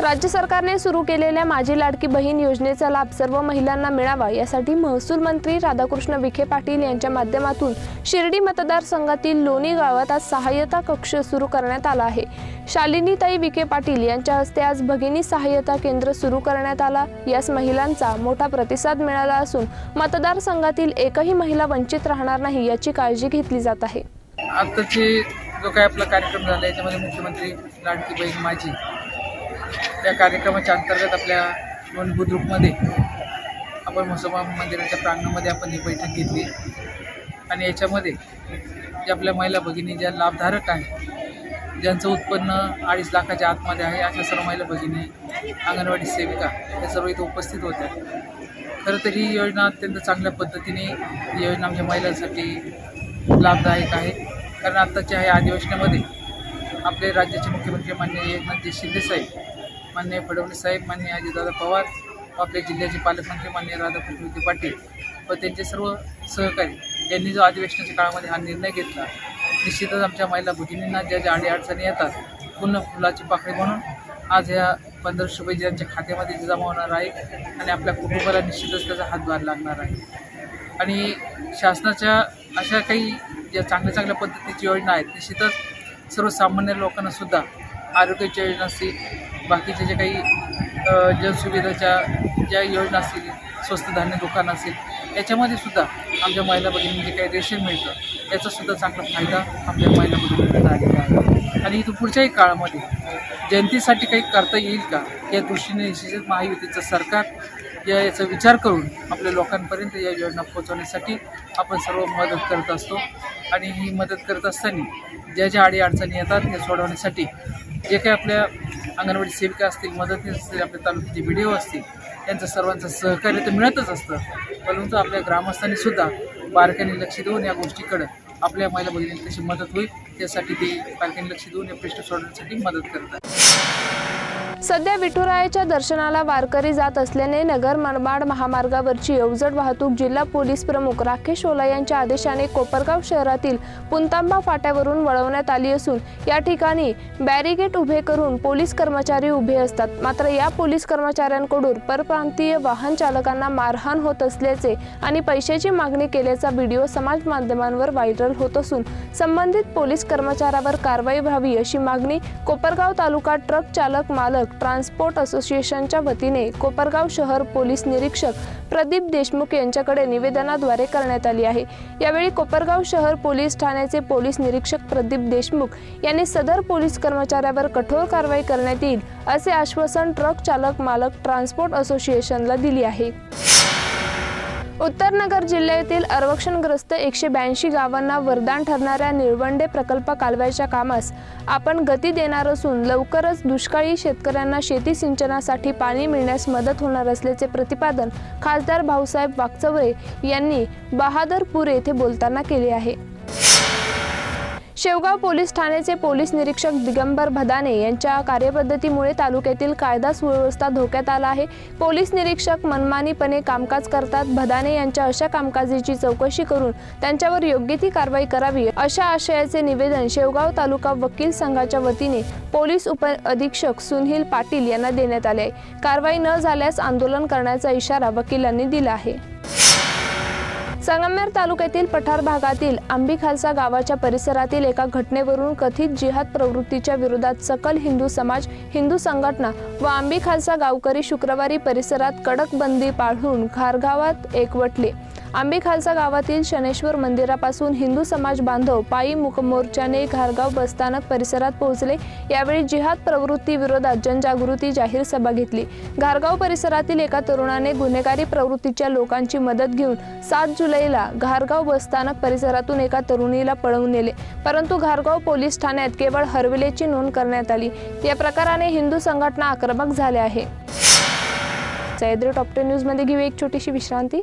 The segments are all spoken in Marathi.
राज्य सरकारने सुरू केलेल्या माझी लाडकी बहीण योजनेचा लाभ सर्व महिलांना मिळावा यासाठी महसूल मंत्री राधाकृष्ण विखे पाटील यांच्या माध्यमातून शिर्डी मतदारसंघातील लोणी गावात आज सहाय्यता कक्ष सुरू करण्यात आला आहे. शालिनीताई विखे पाटील यांच्या हस्ते आज भगिनी सहाय्यता केंद्र सुरू करण्यात आला. यास महिलांचा मोठा प्रतिसाद मिळाला असून मतदारसंघातील एकही महिला वंचित राहणार नाही याची काळजी घेतली जात आहे. आत्ताचे जो काही आपला कार्यक्रम झाला याच्यामध्ये मुख्यमंत्री लाडकी बहीण माझी त्या कार्यक्रमाच्या अंतर्गत आपल्या दोन बुद्रुकमध्ये आपण मुसलमान मंदिराच्या प्रांगणामध्ये आपण ही बैठक घेतली आणि याच्यामध्ये जे आपल्या महिला भगिनी ज्या लाभधारक आहेत ज्यांचं उत्पन्न अडीच लाखाच्या आतमध्ये आहे अशा सर्व महिला भगिनी अंगणवाडी सेविका या सर्व इथं उपस्थित होत्या. खरं तर ही योजना अत्यंत चांगल्या पद्धतीने ही योजना आमच्या महिलांसाठी लाभदायक आहे. कारण आत्ताच्या ह्या अधिवेशनामध्ये आपले राज्याचे मुख्यमंत्री माननीय एकनाथजी शिंदेसाहेब मान्य फडणवीस साहेब मान्य अजितदादा पवार व आपल्या जिल्ह्याचे पालकमंत्री मान्य राधाकृष्ण विखे पाटील व त्यांचे सर्व सहकारी यांनी जो अधिवेशनाच्या काळामध्ये हा निर्णय घेतला निश्चितच आमच्या महिला भगिनींना ज्या ज्या अडीअडचणी येतात पूर्ण फुलाची पाकळी म्हणून आज ह्या पंधराशे रुपये ज्यांच्या खात्यामध्ये जमा होणार आहे आणि आपल्या कुटुंबाला निश्चितच त्याचा हातभार लागणार आहे. आणि शासनाच्या अशा काही ज्या चांगल्या चांगल्या पद्धतीची योजना आहेत निश्चितच सर्वसामान्य लोकांनासुद्धा आरोग्याच्या योजना असतील बाकीच्या ज्या काही जलसुविधाच्या ज्या योजना असतील स्वस्त धान्य दुकान असेल याच्यामध्ये सुद्धा आमच्या महिला भगिनी जे काही रेशन मिळतं याचासुद्धा चांगला फायदा आपल्या महिला भगिनींना झालेला आहे. आणि इथून पुढच्याही काळामध्ये जनतेसाठी काही करता येईल का या दृष्टीने निश्चित महायुतीचं सरकार या याचा विचार करून आपल्या लोकांपर्यंत या योजना पोहोचवण्यासाठी आपण सर्व मदत करत असतो. आणि ही मदत करत असताना ज्या ज्या अडीअडचणी येतात त्या सोडवण्यासाठी जे काही आपल्या अंगणवाडी सेविका असतील मदतनीस असतील आपल्या तालुक्याचे बी डी ओ असतील त्यांचं सर्वांचं सहकार्य तर मिळतच असतं. परंतु आपल्या ग्रामस्थांनी सुद्धा बारकाईने लक्ष देऊन या गोष्टीकडं आपल्या महिला भगिनी कशी मदत होईल त्यासाठी ते बारकाईने लक्ष देऊन या प्रश्न सोडवण्यासाठी मदत करतात. सध्या विठुरायाच्या दर्शनाला वारकरी जात असल्याने नगर मनमाड महामार्गावरची अवजड वाहतूक जिल्हा पोलीस प्रमुख राकेश ओला यांच्या आदेशाने कोपरगाव शहरातील पुंतांबा फाट्यावरून वळवण्यात आली असून या ठिकाणी बॅरिगेट उभे करून पोलीस कर्मचारी उभे असतात. मात्र या पोलीस कर्मचाऱ्यांकडून परप्रांतीय वाहन चालकांना मारहाण होत असल्याचे आणि पैशाची मागणी केल्याचा व्हिडिओ समाज माध्यमांवर व्हायरल होत असून संबंधित पोलीस कर्मचाऱ्यावर कारवाई व्हावी अशी मागणी कोपरगाव तालुका ट्रक चालक मालक ट्रान्सपोर्ट असोसिएशनच्या वतीने कोपरगाव शहर पोलीस निरीक्षक प्रदीप देशमुख यांच्याकडे निवेदनाद्वारे करण्यात आली आहे. यावेळी कोपरगाव शहर पोलीस ठाण्याचे पोलीस निरीक्षक प्रदीप देशमुख यांनी सदर पोलीस कर्मचाऱ्यावर कठोर कारवाई करण्यात येईल असे आश्वासन ट्रक चालक मालक ट्रान्सपोर्ट असोसिएशनला दिली आहे. उत्तरनगर जिल्ह्यातील आरक्षणग्रस्त एकशे ब्याऐंशी गावांना वरदान ठरणाऱ्या निळवंडे प्रकल्प कालव्याच्या कामास आपण गती देणार असून लवकरच दुष्काळी शेतकऱ्यांना शेती सिंचनासाठी पाणी मिळण्यास मदत होणार असल्याचे प्रतिपादन खासदार भाऊसाहेब वागचवरे यांनी बहादरपूर येथे बोलताना केले आहे. शेवगाव पोलीस ठाण्याचे पोलीस निरीक्षक दिगंबर भदाने यांच्या कार्यपद्धतीमुळे तालुक्यातील कायदा सुव्यवस्था धोक्यात आला आहे. पोलीस निरीक्षक मनमानीपणे कामकाज करतात. भदाने यांच्या अशा कामकाजाची चौकशी करून त्यांच्यावर योग्य ती कारवाई करावी अशा आशयाचे निवेदन शेवगाव तालुका वकील संघाच्या वतीने पोलीस उप अधीक्षक सुनील पाटील यांना देण्यात आले आहे. कारवाई न झाल्यास आंदोलन करण्याचा इशारा वकिलांनी दिला आहे. संगमनेर तालुक्यातील पठार भागातील आंबी खालसा गावाच्या परिसरातील एका घटनेवरून कथित जिहाद प्रवृत्तीच्या विरोधात सकल हिंदू समाज हिंदू संघटना व आंबी खालसा गावकरी शुक्रवारी परिसरात कडक बंदी पाळून खारगावात एकवटले. आंबी खालसा गावातील शनेश्वर मंदिरापासून हिंदू समाज बांधव पायी मुखमोर्चाने घारगाव बसस्थानक परिसरात पोहोचले. यावेळी जिहाद प्रवृत्ती विरोधात जनजागृती जाहीर सभा घेतली. घारगाव परिसरातील एका तरुणाने गुन्हेगारी प्रवृत्तीच्या लोकांची मदत घेऊन सात जुलैला घारगाव बसस्थानक परिसरातून एका तरुणीला पळवून नेले. परंतु घारगाव पोलीस ठाण्यात केवळ हरविलेची नोंद करण्यात आली. या प्रकाराने हिंदू संघटना आक्रमक झाल्या आहे. सह्याद्री टॉप टेन न्यूजमध्ये घेऊ एक छोटीशी विश्रांती.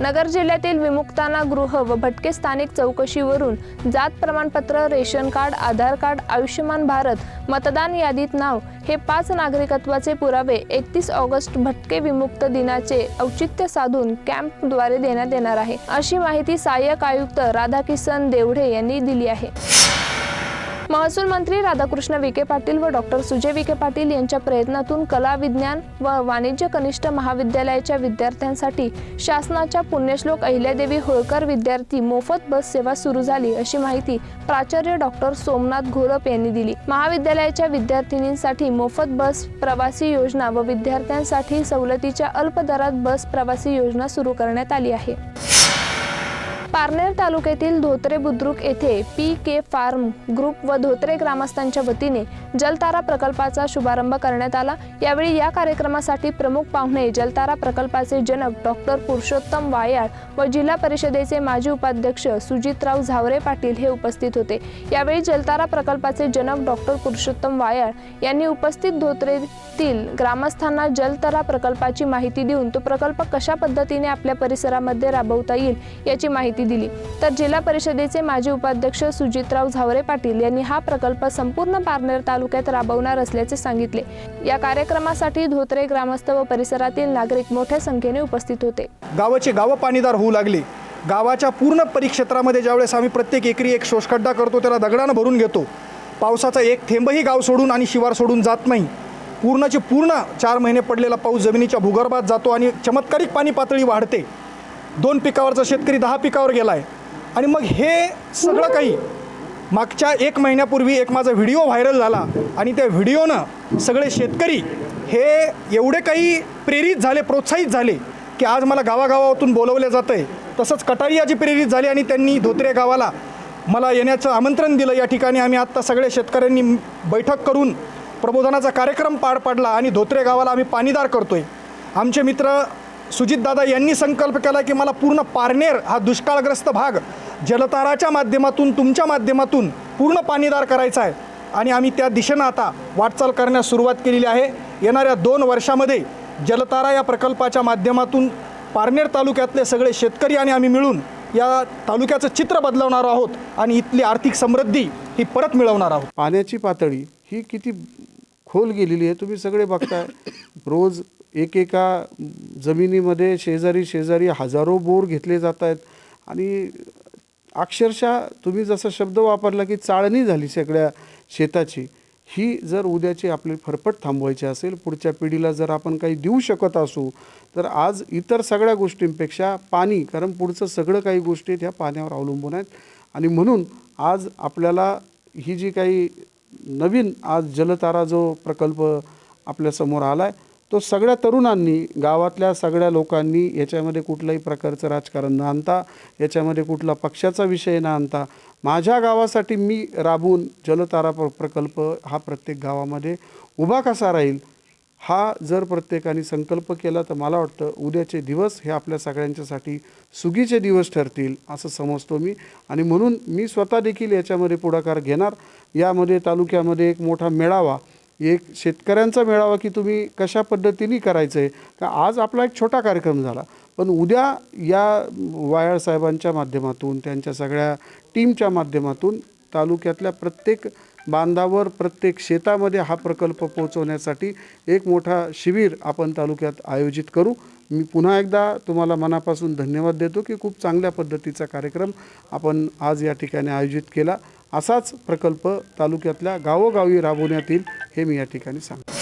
नगर जिल्ह्यातील विमुक्तांना गृह व भटके स्थानिक चौकशीवरून जात प्रमाणपत्र ration card Aadhaar card Ayushman Bharat मतदान यादीत नाव हे पाच नागरिकत्वाचे पुरावे एकतीस ऑगस्ट भटके विमुक्त दिनाचे औचित्य साधून कॅम्पद्वारे देण्यात येणार आहे. अशी माहिती सहाय्यक आयुक्त राधाकिसन देवढे यांनी दिली आहे. महसूल मंत्री राधाकृष्ण विखे पाटील व डॉक्टर सुजय विखे पाटील यांच्या प्रयत्नातून कला विज्ञान व वाणिज्य कनिष्ठ महाविद्यालयाच्या विद्यार्थ्यांसाठी शासनाच्या पुण्यश्लोक अहिल्यादेवी होळकर विद्यार्थी मोफत बस सेवा सुरू झाली अशी माहिती प्राचार्य डॉक्टर सोमनाथ घोरप यांनी दिली. महाविद्यालयाच्या विद्यार्थिनींसाठी मोफत बस प्रवासी योजना व विद्यार्थ्यांसाठी सवलतीच्या अल्प दरात बस प्रवासी योजना सुरू करण्यात आली आहे. पारनेर तालुक्यातील धोत्रे बुद्रुक येथे पी के फार्म ग्रुप व धोत्रे ग्रामस्थांच्या वतीने जलतारा प्रकल्पाचा शुभारंभ करण्यात आला. यावेळी या कार्यक्रमासाठी प्रमुख पाहुणे जलतारा प्रकल्पाचे जनक डॉक्टर पुरुषोत्तम वायाळ व जिल्हा परिषदेचे माजी उपाध्यक्ष सुजितराव झावरे पाटील हे उपस्थित होते. यावेळी जलतारा प्रकल्पाचे जनक डॉक्टर पुरुषोत्तम वायाळ यांनी उपस्थित धोत्रेतील ग्रामस्थांना जलतारा प्रकल्पाची माहिती देऊन तो प्रकल्प कशा पद्धतीने आपल्या परिसरामध्ये राबवता येईल याची माहिती दिली. तर जिल्हा परिषदेचे माजी उपाध्यक्ष सुजितराव झावरे पाटील यांनी हा प्रकल्प संपूर्ण पारनेर तालुक्यात राबवणार असल्याचे सांगितले. या कार्यक्रमासाठी धोत्रे ग्रामस्थ व परिसरातील नागरिक मोठ्या संख्येने उपस्थित होते. गावाचे गावं पाणीदार होऊ लागले. गावाच्या पूर्ण परिक्षेत्रामध्ये ज्यावेळेस आम्ही प्रत्येक एकरी एक शोषखड्डा करतो त्याला दगडानं भरून घेतो. पावसाचा एक थेंबही गाव सोडून आणि शिवार सोडून जात नाही. पूर्णचे पूर्ण चार महिने पडलेला पाऊस जमिनीच्या भूगर्भात जातो आणि चमत्कारिक पाणी पातळी वाढते. दोन पिकावरचा शेतकरी दहा पिकावर गेला आहे आणि मग हे सगळं काही मागच्या एक महिन्यापूर्वी एक माझा व्हिडिओ व्हायरल झाला आणि त्या व्हिडिओनं सगळे शेतकरी हे एवढे काही प्रेरित झाले प्रोत्साहित झाले की आज मला गावागावातून बोलवलं जातं आहे तसंच कटारियाची प्रेरित झाली आणि त्यांनी धोत्रे गावाला मला येण्याचं आमंत्रण दिलं. या ठिकाणी आम्ही आत्ता सगळे शेतकऱ्यांनी बैठक करून प्रबोधनाचा कार्यक्रम पार पाडला आणि धोत्रे गावाला आम्ही पाणीदार करतो आहे आमचे मित्र सुजितदादा यांनी संकल्प केला की मला पूर्ण पारनेर हा दुष्काळग्रस्त भाग जलताराच्या माध्यमातून तुमच्या माध्यमातून पूर्ण पाणीदार करायचा आहे. आणि आम्ही त्या दिशेनं आता वाटचाल करण्यास सुरुवात केलेली आहे. येणाऱ्या दोन वर्षामध्ये जलतारा या प्रकल्पाच्या माध्यमातून पारनेर तालुक्यातले सगळे शेतकरी आणि आम्ही मिळून या तालुक्याचं चित्र बदलवणार आहोत आणि इथली आर्थिक समृद्धी ही परत मिळवणार आहोत. पाण्याची पातळी ही किती खोल गेलेली आहे तुम्ही सगळे बघताय. रोज एक एका जमिनीमध्ये शेजारी शेजारी हजारो बोर घेतले जात आहेत. आणि अक्षरशः तुम्ही जसा शब्द वापरला की चाळणी झाली सगळ्या शेताची ही जर उद्याची आपली फरफट थांबवायची असेल पुढच्या पिढीला जर आपण काही देऊ शकत असू तर आज इतर सगळ्या गोष्टींपेक्षा पाणी कारण पुढचं सगळं काही गोष्टी ह्या पाण्यावर अवलंबून आहेत. आणि म्हणून आज आपल्याला ही जी काही नवीन आज जलतारा जो प्रकल्प आपल्यासमोर आला आहे तो सगळ्या तरुणांनी गावातल्या सगळ्या लोकांनी याच्यामध्ये कुठल्याही प्रकारचं राजकारण न आणता याच्यामध्ये कुठला पक्षाचा विषय न आणता माझ्या गावासाठी मी राबवून जलतारा प्र प्रकल्प हा प्रत्येक गावामध्ये उभा कसा राहील हा जर प्रत्येकाने संकल्प केला तर मला वाटतं उद्याचे दिवस हे आपल्या सगळ्यांच्यासाठी सुगीचे दिवस ठरतील असं समजतो मी. आणि म्हणून मी स्वतः देखील याच्यामध्ये पुढाकार घेणार. यामध्ये तालुक्यामध्ये एक मोठा मेळावा एक शेतकऱ्यांचा मेळावा की तुम्ही कशा पद्धतीने करायचं आहे का आज आपला एक छोटा कार्यक्रम झाला. पण उद्या या वायाळ साहेबांच्या माध्यमातून त्यांच्या सगळ्या टीमच्या माध्यमातून तालुक्यातल्या प्रत्येक बांधावर प्रत्येक शेतामध्ये हा प्रकल्प पोहोचवण्यासाठी एक मोठा शिबिर आपण तालुक्यात आयोजित करू. मी पुन्हा एकदा तुम्हाला मनापासून धन्यवाद देतो की खूप चांगल्या पद्धतीचा कार्यक्रम आपण आज या ठिकाणी आयोजित केला. असाच प्रकल्प तालुक्यातल्या गावोगावी राबवण्यात येईल. हे मी या ठिकाणी सांगतो.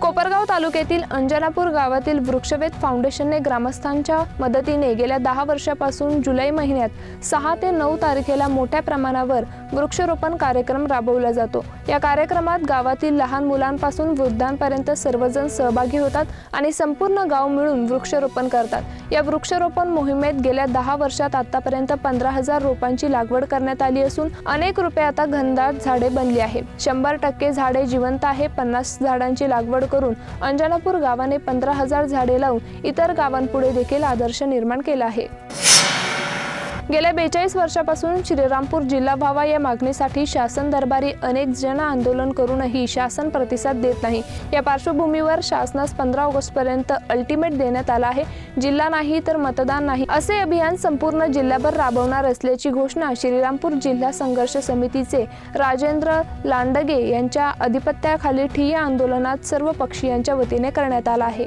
कोपरगाव तालुक्यातील अंजनापूर गावातील वृक्षवेध फाउंडेशनने ग्रामस्थांच्या मदतीने गेल्या दहा वर्षापासून जुलै महिन्यात सहा ते नऊ तारखेला मोठ्या प्रमाणावर वृक्षरोपण कार्यक्रम राबवला जातो. या कार्यक्रमात गावातील लहान मुलांपासून वृद्धांपर्यंत सर्वजण सहभागी होतात आणि संपूर्ण गाव मिळून वृक्षरोपण करतात. या वृक्षरोपण मोहिमेत गेल्या दहा वर्षात आतापर्यंत पंधरा हजार रोपांची लागवड करण्यात आली असून अनेक रुपये आता घनदाट झाडे बनली आहे शंभर टक्के झाडे जिवंत आहे पन्नास झाडांची लागवड करून अंजनापूर गावाने पंधरा हजार झाडे लावून इतर गावांपुढे देखील आदर्श निर्माण केला आहे. गेल्या बेचाळीस वर्षापासून श्रीरामपूर जिल्हा व्हावा या मागणीसाठी शासन दरबारी अनेक जन आंदोलन करूनही शासन प्रतिसाद देत नाही. या पार्श्वभूमीवर शासनास पंधरा ऑगस्टपर्यंत अल्टिमेट देण्यात आला आहे. जिल्हा नाही तर मतदान नाही. असे अभियान संपूर्ण जिल्ह्याभर राबवणार असल्याची घोषणा श्रीरामपूर जिल्हा संघर्ष समितीचे राजेंद्र लांडगे यांच्या अधिपत्याखाली ठिय्या आंदोलनात सर्व पक्षीयांच्या वतीने करण्यात आला आहे.